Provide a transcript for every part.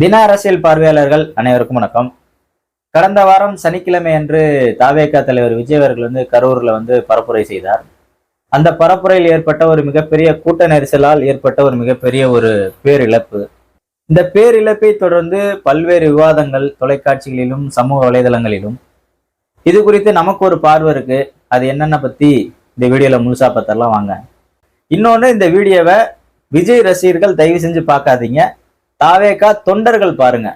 தின அரசியல் பார்வையாளர்கள் அனைவருக்கும் வணக்கம். கடந்த வாரம் சனிக்கிழமை அன்று தாவேகா தலைவர் விஜய் அவர்கள் வந்து கரூர்ல வந்து பரப்புரை செய்தார். அந்த பரப்புரையில் ஏற்பட்ட ஒரு மிகப்பெரிய கூட்ட நெரிசலால் ஏற்பட்ட ஒரு மிகப்பெரிய ஒரு பேரிழப்பு. இந்த பேரிழப்பை தொடர்ந்து பல்வேறு விவாதங்கள் தொலைக்காட்சிகளிலும் சமூக வலைதளங்களிலும். இது குறித்து நமக்கு ஒரு பார்வை இருக்கு. அது என்னென்ன பத்தி? இந்த வீடியோல முழுசா பார்த்தரலாம் வாங்க. இன்னொன்று இந்த வீடியோவை விஜய் ரசிகர்கள் தயவு செஞ்சு பார்க்காதீங்க. தாவேக்கா தொண்டர்கள் பாருங்க.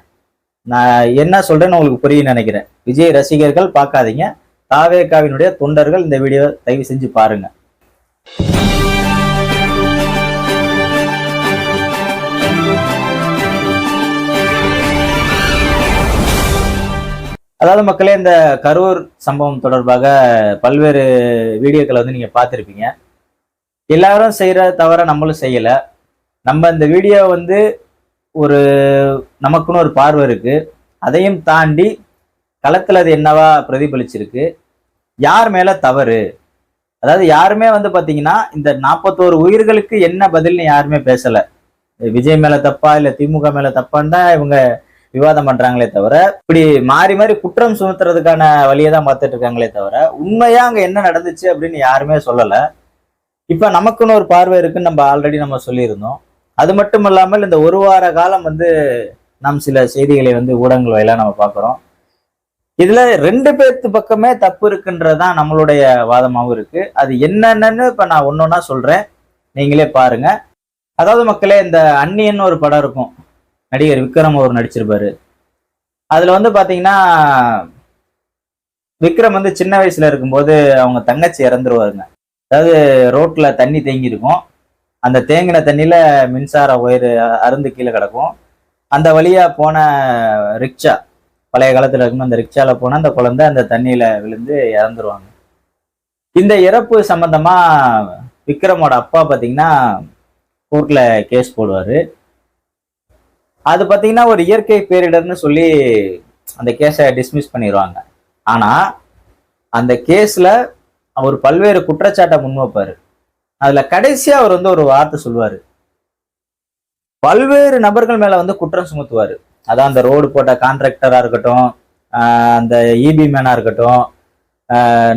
நான் என்ன சொல்றேன்னு உங்களுக்கு புரியும் நினைக்கிறேன். விஜய் ரசிகர்கள் பார்க்காதீங்க. தாவேக்காவினுடைய தொண்டர்கள் இந்த வீடியோ தயவு செஞ்சு பாருங்க. அதாவது மக்களே இந்த கரூர் சம்பவம் தொடர்பாக பல்வேறு வீடியோக்களை வந்து நீங்கள் பார்த்துருப்பீங்க. எல்லாரும் செய்கிற தவிர நம்மளும் செய்யலை. நம்ம இந்த வீடியோ வந்து ஒரு நமக்குன்னு ஒரு பார்வை இருக்கு. அதையும் தாண்டி களத்தில் அது என்னவா பிரதிபலிச்சிருக்கு? யார் மேல தவறு? அதாவது யாருமே வந்து பாத்தீங்கன்னா இந்த நாற்பத்தோரு உயிர்களுக்கு என்ன பதில்னு யாருமே பேசல. விஜய் மேல தப்பா இல்ல திமுக மேல தப்பான்னு தான் இவங்க விவாதம் பண்றாங்களே தவிர இப்படி மாறி மாறி குற்றம் சுமத்துறதுக்கான வழியை தான் பார்த்துட்டு இருக்காங்களே தவிர உண்மையா அங்க என்ன நடந்துச்சு அப்படின்னு யாருமே சொல்லல. இப்ப நமக்குன்னு ஒரு பார்வை இருக்குன்னு நம்ம ஆல்ரெடி நம்ம சொல்லியிருந்தோம். அது மட்டும் இல்லாமல் இந்த ஒரு வார காலம் வந்து நாம் சில செய்திகளை வந்து ஊடகங்கள் வாயிலாக நம்ம பார்க்குறோம். இதுல ரெண்டு பேர்த்து பக்கமே தப்பு இருக்குன்றதான் நம்மளுடைய வாதமாகவும் இருக்கு. அது என்னென்னு இப்போ நான் ஒன்னொன்னா சொல்றேன் நீங்களே பாருங்க. அதாவது மக்களே இந்த அன்னியன்னு ஒரு படம் இருக்கும். நடிகர் விக்ரம் அவர் நடிச்சிருப்பாரு. அதுல வந்து பாத்தீங்கன்னா விக்ரம் வந்து சின்ன வயசுல இருக்கும்போது அவங்க தங்கச்சி இறந்துருவாருங்க. அதாவது ரோட்ல தண்ணி தேங்கி இருக்கும் அந்த தேங்கின தண்ணியில மின்சார ஒயர் அருந்து கீழே கிடக்கும். அந்த வழியா போன ரிக்ஷா பழைய காலத்துல இருக்கும் அந்த ரிக்ஷால போன அந்த குழந்தை அந்த தண்ணியில விழுந்து இறந்துருவாங்க. இந்த இறப்பு சம்பந்தமா விக்ரமோட அப்பா பாத்தீங்கன்னா கோர்ட்ல கேஸ் போடுவாரு. அது பாத்தீங்கன்னா ஒரு இயற்கை பேரிடர்னு சொல்லி அந்த கேஸை டிஸ்மிஸ் பண்ணிடுவாங்க ஆனா அந்த கேஸ்ல அவர் பல்வேறு குற்றச்சாட்டை முன்வைப்பாரு. அதுல கடைசியா அவர் வந்து ஒரு வார்த்தை சொல்லுவாரு. பல்வேறு நபர்கள் மேல வந்து குற்றம் சுமத்துவாரு. அதான் அந்த ரோடு போட்ட கான்ட்ராக்டரா இருக்கட்டும் அந்த இபி மேனா இருக்கட்டும்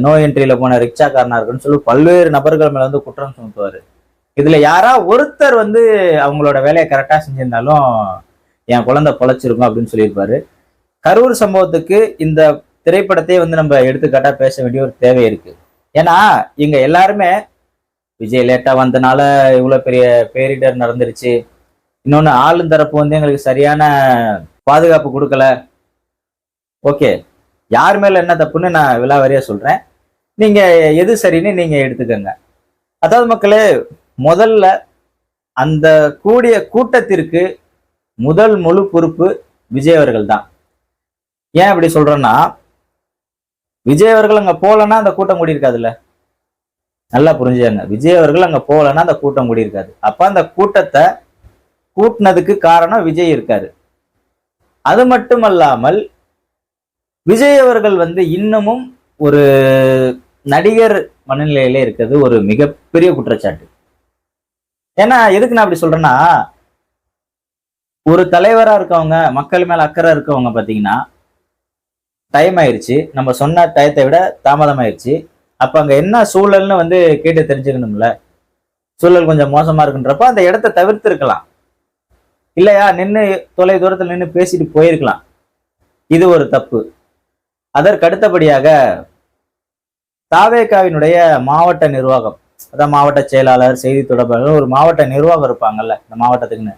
நோ என்ட்ரியில போன ரிக்ஷாக்காரனா இருக்கட்டும் சொல்லி பல்வேறு நபர்கள் மேல வந்து குற்றம் சுமத்துவாரு. இதுல யாரா ஒருத்தர் வந்து அவங்களோட வேலையை கரெக்டா செஞ்சிருந்தாலும் என் குழந்தை பொழைச்சிருக்கும் அப்படின்னு சொல்லியிருப்பாரு. கரூர் சம்பவத்துக்கு இந்த திரைப்படத்தை வந்து நம்ம எடுத்துக்காட்டா பேச வேண்டிய ஒரு தேவை இருக்கு. ஏன்னா இங்க எல்லாருமே விஜய் லேட்டா வந்தனால இவ்வளவு பெரிய பேரிடர் நடந்துருச்சு. இன்னொன்று ஆளும் தரப்பு வந்து எங்களுக்கு சரியான பாதுகாப்பு கொடுக்கல. ஓகே யார் மேல என்ன தப்புன்னு நான் விலாவரியா சொல்றேன். நீங்க எது சரின்னு நீங்க எடுத்துக்கோங்க. அதாவது மக்களே முதல்ல அந்த கூடிய கூட்டத்திற்கு முதல் முழு பொறுப்பு விஜய் அவர்கள் தான். ஏன் இப்படி சொல்றேன்னா விஜய் அவர்கள் அங்க போலன்னா அந்த கூட்டம் கூடியிருக்காதுல்ல. நல்லா புரிஞ்சுங்க விஜய் அவர்கள் அங்கே போகலன்னா அந்த கூட்டம் கூடி இருக்காது அப்போ அந்த கூட்டத்தை கூட்டினதுக்கு காரணம் விஜய் இருக்காரு. அது மட்டுமல்லாமல் விஜய் அவர்கள் வந்து இன்னமும் ஒரு நடிகர் மனநிலையில இருக்கிறது ஒரு மிகப்பெரிய குற்றச்சாட்டு. ஏன்னா எதுக்கு நான் அப்படி சொல்றேன்னா ஒரு தலைவரா இருக்கவங்க மக்கள் மேல அக்கறை இருக்கவங்க பாத்தீங்கன்னா டைம் ஆயிடுச்சு நம்ம சொன்ன டயத்தை விட தாமதம் ஆயிடுச்சு அப்ப அங்க என்ன சூழல்னு வந்து கேட்டு தெரிஞ்சுக்கணும்ல. சூழல் கொஞ்சம் மோசமா இருக்குன்றப்ப அந்த இடத்த தவிர்த்துருக்கலாம். இல்லையா? நின்று தொலை தூரத்தில் நின்று பேசிட்டு போயிருக்கலாம். இது ஒரு தப்பு. அதற்கு அடுத்தபடியாக மாவட்ட நிர்வாகம் அதான் மாவட்ட செயலாளர் செய்தி தொடர்பாளர் ஒரு மாவட்ட நிர்வாகம் இருப்பாங்கல்ல இந்த மாவட்டத்துக்குன்னு.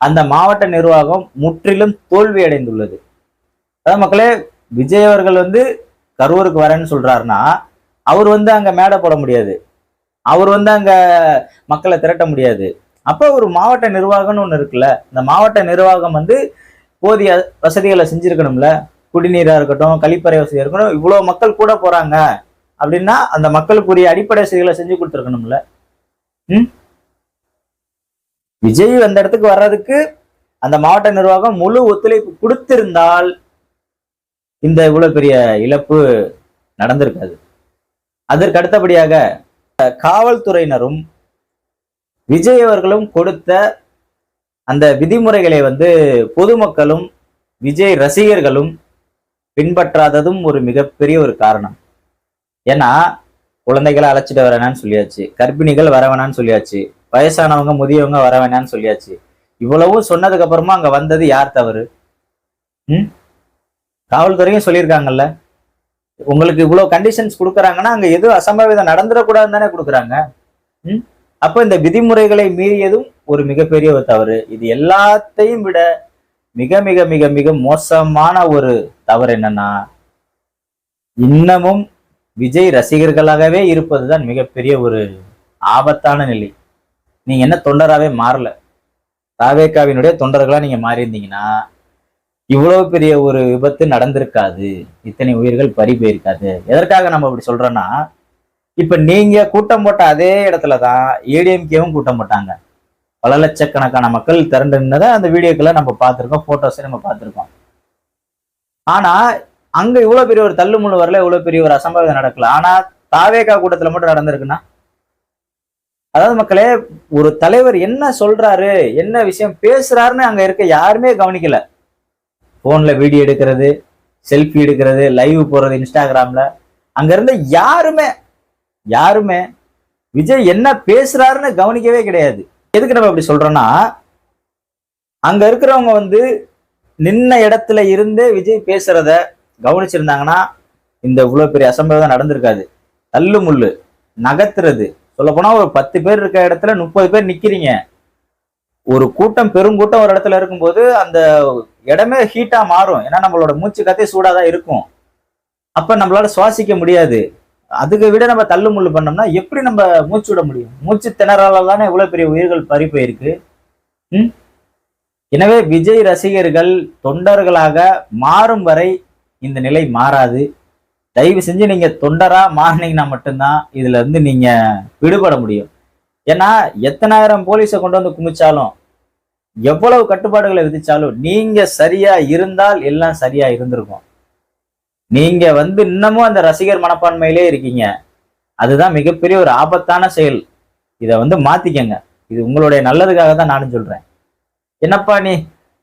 அந்த மாவட்ட நிர்வாகம் முற்றிலும் தோல்வி அடைந்துள்ளது அதான் மக்களே விஜய் அவர்கள் வந்து கரூருக்கு வரேன்னு சொல்றாருன்னா அவர் வந்து அங்கே மேடை போட முடியாது. அவர் வந்து அங்கே மக்களை திரட்ட முடியாது. அப்போ ஒரு மாவட்ட நிர்வாகம்னு ஒன்று இருக்குல்ல இந்த மாவட்ட நிர்வாகம் வந்து போதிய வசதிகளை செஞ்சுருக்கணும்ல. குடிநீராக இருக்கட்டும் கழிப்பறை வசதியாக இருக்கட்டும் இவ்வளோ மக்கள் கூட போகிறாங்க அப்படின்னா அந்த மக்களுக்குரிய அடிப்படை வசதிகளை செஞ்சு கொடுத்துருக்கணும்ல. ம்? விஜய் அந்த இடத்துக்கு வர்றதுக்கு அந்த மாவட்ட நிர்வாகம் முழு ஒத்துழைப்பு கொடுத்திருந்தால் இந்த இவ்வளோ பெரிய இழப்பு நடந்திருக்காது. அதற்கு அடுத்தபடியாக காவல்துறையினரும் விஜய் அவர்களும் கொடுத்த அந்த விதிமுறைகளை வந்து பொதுமக்களும் விஜய் ரசிகர்களும் பின்பற்றாததும் ஒரு மிகப்பெரிய ஒரு காரணம். ஏன்னா குழந்தைகளை அழைச்சிட்டு வர வேணாம்னு சொல்லியாச்சு கர்ப்பிணிகள் வரவேணான்னு சொல்லியாச்சு வயசானவங்க முதியவங்க வரவேணான்னு சொல்லியாச்சு. இவ்வளவும் சொன்னதுக்கு அப்புறமா அங்க வந்தது யார் தவறு? ம்? காவல்துறையும் சொல்லியிருக்காங்கல்ல? உங்களுக்கு இவ்வளவு கண்டிஷன்ஸ் கொடுக்குறாங்கன்னா அங்க எதுவும் அசம்பாவிதம் நடந்துடக்கூடாதுன்னு தானே கொடுக்குறாங்க. ம்? அப்போ இந்த விதிமுறைகளை மீறியதும் ஒரு மிகப்பெரிய ஒரு தவறு. இது எல்லாத்தையும் விட மிக மிக மிக மிக மோசமான ஒரு தவறு என்னன்னா இன்னமும் விஜய் ரசிகர்களாகவே இருப்பதுதான் மிகப்பெரிய ஒரு ஆபத்தான நிலை. நீங்க என்ன தொண்டராகவே மாறல. ராவேகாவினுடைய தொண்டர்களா நீங்க மாறி இருந்தீங்கன்னா இவ்வளவு பெரிய ஒரு விபத்து நடந்திருக்காது. இத்தனை உயிர்கள் பறி போயிருக்காது. எதற்காக நம்ம இப்படி சொல்றோம்னா இப்ப நீங்க கூட்டம் போட்ட அதே இடத்துல தான் ஏடிஎம்கேவும் கூட்டம் போட்டாங்க. பல லட்சக்கணக்கான மக்கள் திரண்டு நின்றதை அந்த வீடியோக்களை நம்ம பார்த்துருக்கோம் போட்டோஸை நம்ம பார்த்துருக்கோம். ஆனா அங்க இவ்வளவு பெரிய ஒரு தள்ளுமுள்ளு வரல இவ்வளவு பெரிய ஒரு அசம்பாவிதம் நடக்கல. ஆனா தாவேகா கூட்டத்துல மட்டும் நடந்திருக்குன்னா? அதாவது மக்களே ஒரு தலைவர் என்ன சொல்றாரு என்ன விஷயம் பேசுறாருன்னு அங்க இருக்க யாருமே கவனிக்கல. போன்ல வீடியோ எடுக்கிறது செல்ஃபி எடுக்கிறது லைவ் போகிறது இன்ஸ்டாகிராம்ல. அங்க இருந்த யாருமே யாருமே விஜய் என்ன பேசுறாருன்னு கவனிக்கவே கிடையாது. எதுக்கு நம்ம அப்படி சொல்கிறோன்னா அங்க இருக்கிறவங்க வந்து நின்ன இடத்துல இருந்தே விஜய் பேசுறத கவனிச்சிருந்தாங்கன்னா இந்த இவ்வளவு பெரிய அசம்பவம் நடந்திருக்காது. தள்ளு முள்ளு நகர்த்துறது. சொல்ல போனா ஒரு பத்து பேர் இருக்க இடத்துல முப்பது பேர் நிக்கிறீங்க. ஒரு கூட்டம் பெருங்கூட்டம் ஒரு இடத்துல இருக்கும்போது அந்த இடமே ஹீட்டா மாறும். ஏன்னா நம்மளோட மூச்சு காத்தே சூடாதான் இருக்கும். அப்ப நம்மளால சுவாசிக்க முடியாது. அதுக்கு விட நம்ம தள்ளு முள்ளு பண்ணோம்னா எப்படி நம்ம மூச்சு விட முடியும்? மூச்சு திணறால தானே இவ்வளவு பெரிய உயிர்கள் பறி போயிருக்கு? ம்? எனவே விஜய் ரசிகர்கள் தொண்டர்களாக மாறும் வரை இந்த நிலை மாறாது. தயவு செஞ்சு நீங்க தொண்டரா மாறினீங்கன்னா மட்டும்தான் இதுல இருந்து நீங்க விடுபட முடியும். ஏன்னா எத்தனாயிரம் போலீஸை கொண்டு வந்து குமிச்சாலும் எவ்வளவு கட்டுப்பாடுகளை விதிச்சாலும் நீங்க சரியா இருந்தால் எல்லாம் சரியா இருந்திருக்கும். நீங்க வந்து இன்னமும் அந்த ரசிகர் மனப்பான்மையிலே இருக்கீங்க. அதுதான் மிகப்பெரிய ஒரு ஆபத்தான செயல். இதை வந்து மாத்திக்கங்க. இது உங்களுடைய நல்லதுக்காக தான் நானும் சொல்றேன். என்னப்பா நீ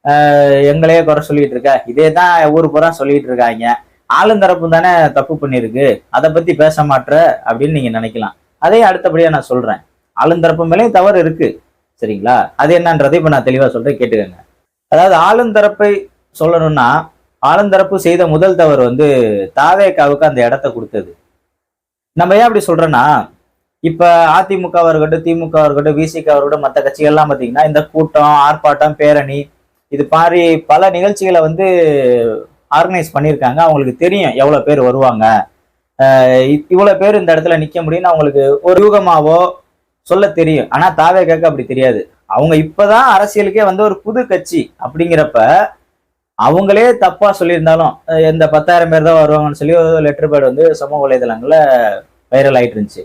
ஆஹ், எங்களையே குறை சொல்லிட்டு இருக்க? இதே தான் ஊர் பூரா சொல்லிட்டு இருக்காங்க. ஆளுந்தரப்பு தானே தப்பு பண்ணிருக்கு அதை பத்தி பேச மாட்டுற அப்படின்னு நீங்க நினைக்கலாம். அதையும் அடுத்தபடியா நான் சொல்றேன். ஆளுந்தரப்பு மேலேயும் தவறு இருக்கு. சரிங்களா? அது என்னன்றதை இப்போ நான் தெளிவாக சொல்கிறேன் கேட்டுக்கோங்க. அதாவது ஆளுந்தரப்பை சொல்லணும்னா ஆளுந்தரப்பு செய்த முதல் தவறு வந்து தாவேக்காவுக்கு அந்த இடத்த கொடுத்தது. நம்ம ஏன் அப்படி சொல்கிறோன்னா இப்போ அதிமுகவாக இருக்கட்டும் திமுகவாக இருக்கட்டும் விசிகாவாக இருக்கட்டும் மற்ற கட்சிகள்லாம் பார்த்தீங்கன்னா இந்த கூட்டம் ஆர்ப்பாட்டம் பேரணி இது மாதிரி பல நிகழ்ச்சிகளை வந்து ஆர்கனைஸ் பண்ணியிருக்காங்க. அவங்களுக்கு தெரியும் எவ்வளோ பேர் வருவாங்க. இவ்வளோ பேர் இந்த இடத்துல நிற்க முடியும்னு அவங்களுக்கு ஒரு யூகமாவோ சொல்ல தெரியும். ஆனா தாவே கேட்க அப்படி தெரியாது. அவங்க இப்பதான் அரசியலுக்கே வந்து ஒரு புது கட்சி அப்படிங்கிறப்ப அவங்களே தப்பா சொல்லியிருந்தாலும் இந்த பத்தாயிரம் பேர் தான் வருவாங்கன்னு சொல்லி ஒரு லெட்டர் பேட் வந்து சமூக வலைதளங்கள்ல வைரல் ஆயிட்டு இருந்துச்சு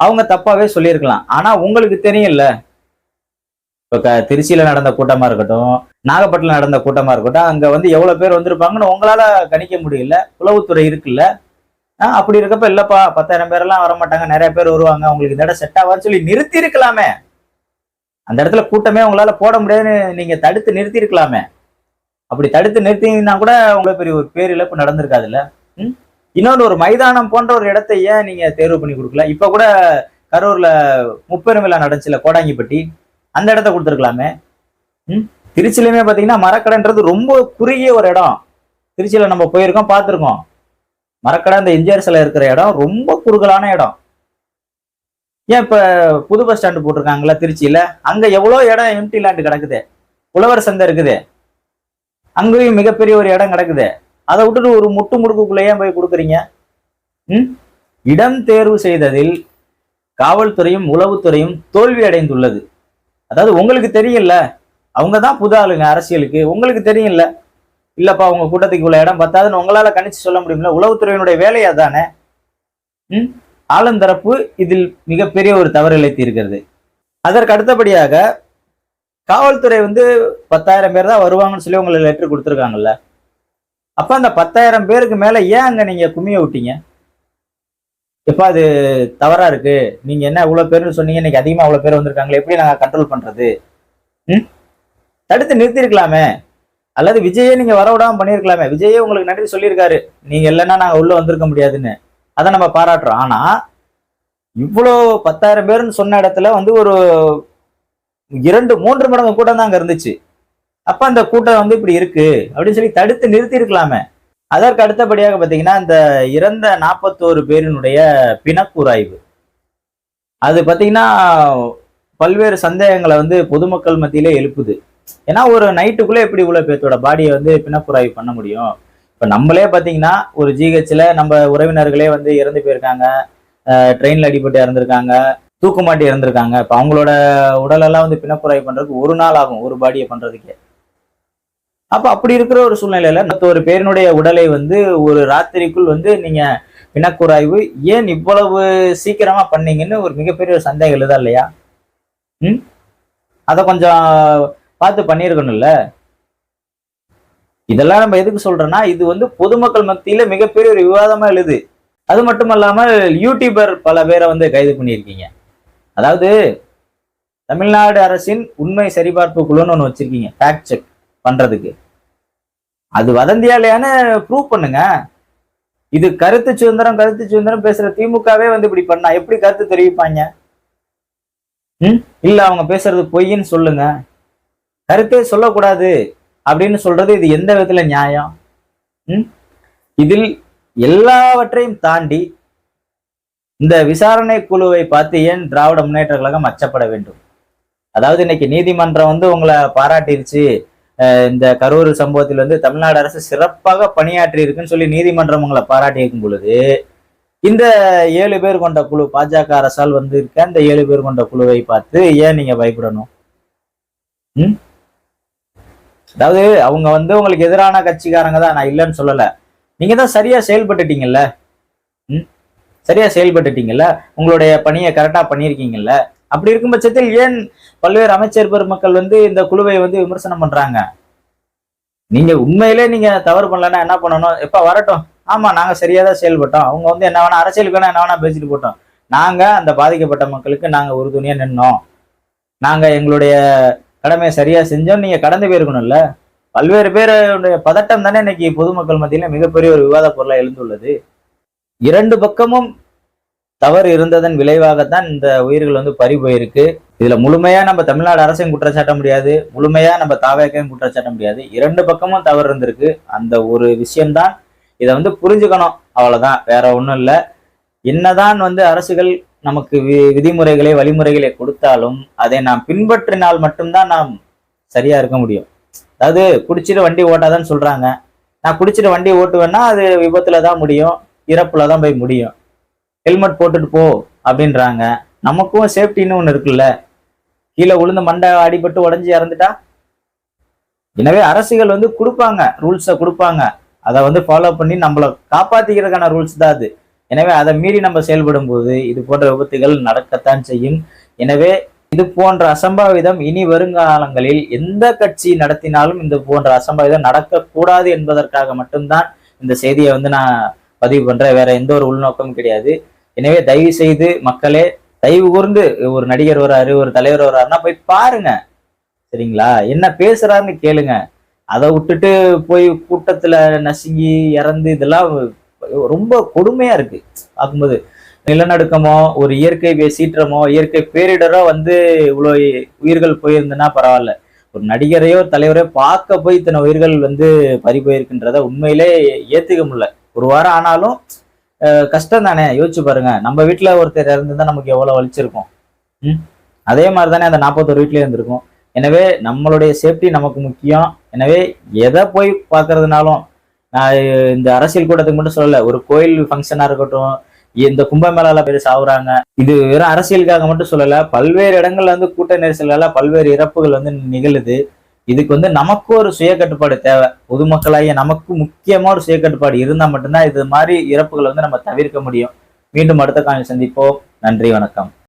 அவங்க தப்பாவே சொல்லியிருக்கலாம். ஆனா உங்களுக்கு தெரியும்ல இப்போ திருச்சியில் நடந்த கூட்டமாக இருக்கட்டும் நாகப்பட்டினம் நடந்த கூட்டமாக இருக்கட்டும் அங்கே வந்து எவ்வளோ பேர் வந்திருப்பாங்கன்னு உங்களால் கணிக்க முடியல. உளவுத்துறை இருக்குல்ல. அப்படி இருக்கப்ப இல்லப்பா பத்தாயிரம் பேரெல்லாம் வர மாட்டாங்க நிறைய பேர் வருவாங்க. உங்களுக்கு இந்த இடம் செட் ஆகாதுன்னு சொல்லி நிறுத்தி இருக்கலாமே அந்த இடத்துல கூட்டமே உங்களால போட முடியாதுன்னு நீங்க தடுத்து நிறுத்தி இருக்கலாமே அப்படி தடுத்து நிறுத்தினா கூட உங்களுக்கு பெரிய ஒரு பேரிழப்பு நடந்திருக்காதுல்ல? ம்? இன்னொன்று ஒரு மைதானம் போன்ற ஒரு இடத்தை ஏன் நீங்க தேர்வு பண்ணி கொடுக்கல? இப்ப கூட கரூர்ல முப்பெரும் விழா நடந்துச்சுல கோடாங்கிப்பட்டி. அந்த இடத்த கொடுத்துருக்கலாமே. ம்? திருச்சியிலுமே பாத்தீங்கன்னா மரக்கடைன்றது ரொம்ப குறுகிய ஒரு இடம். திருச்சியில நம்ம போயிருக்கோம் பார்த்துருக்கோம். மரக்கடை அந்த எம்ஜிஆர் சிலை இருக்கிற இடம் ரொம்ப குறுகலான இடம். ஏன் இப்போ புது பஸ் ஸ்டாண்டு போட்டிருக்காங்களா திருச்சியில்? அங்கே எவ்வளோ இடம் எம்டி லேண்டு கிடக்குது? உழவர் சந்தை இருக்குது. அங்கேயும் மிகப்பெரிய ஒரு இடம் கிடக்குது. அதை விட்டுட்டு ஒரு முட்டு முடுக்குக்குள்ளேயே போய் கொடுக்குறீங்க? ம்? இடம் தேர்வு செய்ததில் காவல்துறையும் உளவுத்துறையும் தோல்வி அடைந்துள்ளது. அதாவது உங்களுக்கு தெரியல அவங்க தான் புது ஆளுங்க அரசியலுக்கு. உங்களுக்கு தெரியல இல்லப்பா உங்க கூட்டத்துக்கு இவ்வளவு இடம் பத்தாதுன்னு உங்களால கணிச்சு சொல்ல முடியும்ல? உளவுத்துறையினுடைய வேலையா தானே? ம்? ஆளுந்தரப்பு இதில் மிகப்பெரிய ஒரு தவறு இழைத்து இருக்கிறது. அதற்கு அடுத்தபடியாக காவல்துறை வந்து பத்தாயிரம் பேர் தான் வருவாங்கன்னு சொல்லி உங்களை லெட்டர் கொடுத்துருக்காங்கல்ல. அப்ப அந்த பத்தாயிரம் பேருக்கு மேல ஏன் அங்க நீங்க கும்மிய விட்டீங்க? எப்போ அது தவறா இருக்கு. நீங்க என்ன இவ்வளவு பேர்னு சொன்னீங்க இன்னைக்கு அதிகமா அவ்வளோ பேர் வந்திருக்காங்களே எப்படி நாங்க கண்ட்ரோல் பண்றது? ம்? தடுத்து நிறுத்திருக்கலாமே அல்லது விஜயே நீங்க வரவிடாம பண்ணியிருக்கலாமே. விஜயே உங்களுக்கு நன்றி சொல்லியிருக்காரு. நீங்க இல்லைன்னா நாங்க உள்ள வந்திருக்க முடியாதுன்னு. அதை நம்ம பாராட்டுறோம். ஆனா இவ்வளோ பத்தாயிரம் பேர்னு சொன்ன இடத்துல வந்து ஒரு இரண்டு மூன்று மடங்கு கூட்டம் தான் அங்க இருந்துச்சு. அப்ப அந்த கூட்டம் வந்து இப்படி இருக்கு. அப்படின்னு சொல்லி தடுத்து நிறுத்தி இருக்கலாமே அதற்கு அடுத்தபடியாக பார்த்தீங்கன்னா இந்த இறந்த நாற்பத்தோரு பேரினுடைய பிணக்கூராய்வு. அது பார்த்தீங்கன்னா பல்வேறு சந்தேகங்களை வந்து பொதுமக்கள் மத்தியிலே எழுப்புது. ஏன்னா ஒரு நைட்டுக்குள்ள எப்படி இவ்வளோ பேர்த்தோட பாடியை வந்து பிணக்குறாய்வு பண்ண முடியும்? இப்ப நம்மளே பாத்தீங்கன்னா ஒரு ஜிஹெச்ல நம்ம உறவினர்களே வந்து இறந்து போயிருக்காங்க. ட்ரெயின்ல அடிபட்டு இறந்துருக்காங்க. தூக்குமாட்டி இறந்துருக்காங்க இறந்திருக்காங்க. இப்ப அவங்களோட உடலெல்லாம் வந்து பிணக்குறாய்வு பண்றதுக்கு ஒரு நாள் ஆகும் ஒரு பாடியை பண்ணுறதுக்கே அப்போ அப்படி இருக்கிற ஒரு சூழ்நிலையில மற்ற ஒரு பேரினுடைய உடலை வந்து ஒரு ராத்திரிக்குள் வந்து நீங்க பிணக்குறாய்வு ஏன் இவ்வளவு சீக்கிரமா பண்ணீங்கன்னு ஒரு மிகப்பெரிய ஒரு சந்தேகம் எழுதா இல்லையா? ம்? அதை கொஞ்சம் பார்த்து பண்ணியிருக்கணும்ல? இதெல்லாம் நம்ம எதுக்கு சொல்றோம்னா இது வந்து பொதுமக்கள் மத்தியில மிகப்பெரிய ஒரு விவாதமா எழுது. அது மட்டும் இல்லாமல் யூடியூபர் பல பேரை வந்து கைது பண்ணியிருக்கீங்க. அதாவது தமிழ்நாடு அரசின் உண்மை சரிபார்ப்பு குழுன்னு ஒன்று வச்சிருக்கீங்க ஃபேக்ட் செக் பண்றதுக்கு. அது வதந்தியா இல்லையான்னு ப்ரூவ் பண்ணுங்க. இது கருத்து சுதந்திரம் கருத்து சுதந்திரம் பேசுற திமுகவே வந்து இப்படி பண்ணா எப்படி கருத்து தெரிவிப்பாங்க? ம்? இல்ல அவங்க பேசுறது பொய்ன்னு சொல்லுங்க. கருத்தே சொல்லக்கூடாது அப்படின்னு சொல்றது இது எந்த விதத்துல நியாயம்? ம்? இதில் எல்லாவற்றையும் தாண்டி இந்த விசாரணை குழுவை பார்த்து ஏன் திராவிட முன்னேற்ற கழகம் அச்சப்பட வேண்டும்? அதாவது இன்னைக்கு நீதிமன்றம் வந்து உங்களை பாராட்டிருச்சு. இந்த கரூர் சம்பவத்தில் வந்து தமிழ்நாடு அரசு சிறப்பாக பணியாற்றி இருக்குன்னு சொல்லி நீதிமன்றம் உங்களை பாராட்டி இருக்கும் பொழுது இந்த ஏழு பேர் கொண்ட குழு பாஜக அரசால் வந்து இருக்க அந்த ஏழு பேர் கொண்ட குழுவை பார்த்து ஏன் நீங்க பயப்படணும்? ம்? அதாவது அவங்க வந்து உங்களுக்கு எதிரான கட்சிக்காரங்க தான் நான் இல்லைன்னு சொல்லலை. நீங்கள் தான் சரியாக செயல்பட்டுட்டீங்கல்ல? ம்? சரியாக செயல்பட்டுட்டீங்கல்ல? உங்களுடைய பணியை கரெக்டாக பண்ணியிருக்கீங்கல்ல? அப்படி இருக்கும் பட்சத்தில் ஏன் பல்வேறு அமைச்சர் பெருமக்கள் வந்து இந்த குழுவை வந்து விமர்சனம் பண்ணுறாங்க நீங்கள் உண்மையிலே நீங்கள் தவறு பண்ணலன்னா என்ன பண்ணணும்? எப்போ வரட்டும். ஆமாம் நாங்கள் சரியாக தான் செயல்பட்டோம். அவங்க வந்து என்ன வேணா அரசியலுக்கு வேணா என்ன வேணா பேசிட்டு போட்டோம். நாங்கள் அந்த பாதிக்கப்பட்ட மக்களுக்கு நாங்கள் உறுதுணையாக நின்னோம். நாங்கள் எங்களுடைய கடமையை சரியா செஞ்சோம் நீங்க கடந்து போயிருக்கணும்ல? பல்வேறு பேருடைய பதட்டம் தானே இன்னைக்கு பொதுமக்கள் மத்தியில மிகப்பெரிய ஒரு விவாத பொருளா எழுந்துள்ளது. இரண்டு பக்கமும் தவறு இருந்ததன் விளைவாகத்தான் இந்த உயிர்கள் வந்து பறி போயிருக்கு. இதுல முழுமையா நம்ம தமிழ்நாடு அரசையும் குற்றச்சாட்ட முடியாது. முழுமையா நம்ம தாவேக்கையும் குற்றச்சாட்ட முடியாது. இரண்டு பக்கமும் தவறு இருந்திருக்கு. அந்த ஒரு விஷயம்தான் இதை வந்து புரிஞ்சுக்கணும். அவ்வளவுதான். வேற ஒன்றும் இல்லை. என்னதான் வந்து அரசுகள் நமக்கு வி விதிமுறைகளை வழிமுறைகளை கொடுத்தாலும் அதை நாம் பின்பற்றினால் மட்டும்தான் நாம் சரியா இருக்க முடியும். அதாவது குடிச்சிட்டு வண்டி ஓட்டாதான்னு சொல்றாங்க. நான் குடிச்சிட்டு வண்டி ஓட்டுவேன்னா அது விபத்துல தான் முடியும் இறப்புல தான் போய் முடியும். ஹெல்மெட் போட்டுட்டு போ அப்படின்றாங்க. நமக்கும் சேஃப்டின்னு ஒன்று இருக்குல்ல. கீழே விழுந்து மண்டை அடிபட்டு உடஞ்சி இறந்துட்டா? எனவே அரசுகள் வந்து கொடுப்பாங்க ரூல்ஸை கொடுப்பாங்க. அதை வந்து ஃபாலோ பண்ணி நம்மளை காப்பாத்திக்கிறதுக்கான ரூல்ஸ் தான் அது. எனவே அதை மீறி நம்ம செயல்படும் போது இது போன்ற விபத்துகள் நடக்கத்தான் செய்யும். எனவே இது போன்ற அசம்பாவிதம் இனி வருங்காலங்களில் எந்த கட்சி நடத்தினாலும் இந்த போன்ற அசம்பாவிதம் நடக்கக்கூடாது என்பதற்காக மட்டும்தான் இந்த செய்தியை வந்து நான் பதிவு பண்றேன். வேற எந்த ஒரு உள்நோக்கமும் கிடையாது. எனவே தயவு செய்து மக்களே தயவு கூர்ந்து ஒரு நடிகர் வராரு ஒரு தலைவர் வராருன்னா போய் பாருங்க. சரிங்களா? என்ன பேசுறாருன்னு கேளுங்க. அதை விட்டுட்டு போய் கூட்டத்துல நசுங்கி இறந்து இதெல்லாம் ரொம்ப கொடுமையா இருக்கு. பார்க்கும்போது நிலநடுக்கமோ ஒரு இயற்கை சீற்றமோ இயற்கை பேரிடரோ வந்து இவ்வளோ உயிர்கள் போயிருந்ததுன்னா பரவாயில்ல. ஒரு நடிகரையோ தலைவரையோ பார்க்க போய் இத்தனை உயிர்கள் வந்து பறி போயிருக்குன்றத உண்மையிலே ஏத்துக்க முடியல. ஒரு வாரம் ஆனாலும் கஷ்டம் தானே யோசிச்சு பாருங்க. நம்ம வீட்டில் ஒருத்தர் இறந்துருந்தா நமக்கு எவ்வளோ வலிச்சிருக்கும்? ம்? அதே மாதிரி தானே அந்த நாற்பத்தொரு வீட்டிலே இருந்திருக்கும். எனவே நம்மளுடைய சேஃப்டி நமக்கு முக்கியம். எனவே எதை போய் பார்க்கறதுனாலும் நான் இந்த அரசியல் கூட்டத்துக்கு மட்டும் சொல்லல ஒரு கோயில் ஃபங்க்ஷனா இருக்கட்டும் இந்த கும்பமேளால பேர் சாவுறாங்க. இது வெறும் அரசியலுக்காக மட்டும் சொல்லல பல்வேறு இடங்கள்ல வந்து கூட்ட நெரிசலால பல்வேறு இறப்புகள் வந்து நிகழுது. இதுக்கு வந்து நமக்கு ஒரு சுய கட்டுப்பாடு தேவை. பொதுமக்களாகிய நமக்கு முக்கியமா ஒரு சுய கட்டுப்பாடு இருந்தா மட்டும்தான் இது மாதிரி இறப்புகளை வந்து நம்ம தவிர்க்க முடியும். மீண்டும் அடுத்த காலம் சந்திப்போம். நன்றி வணக்கம்.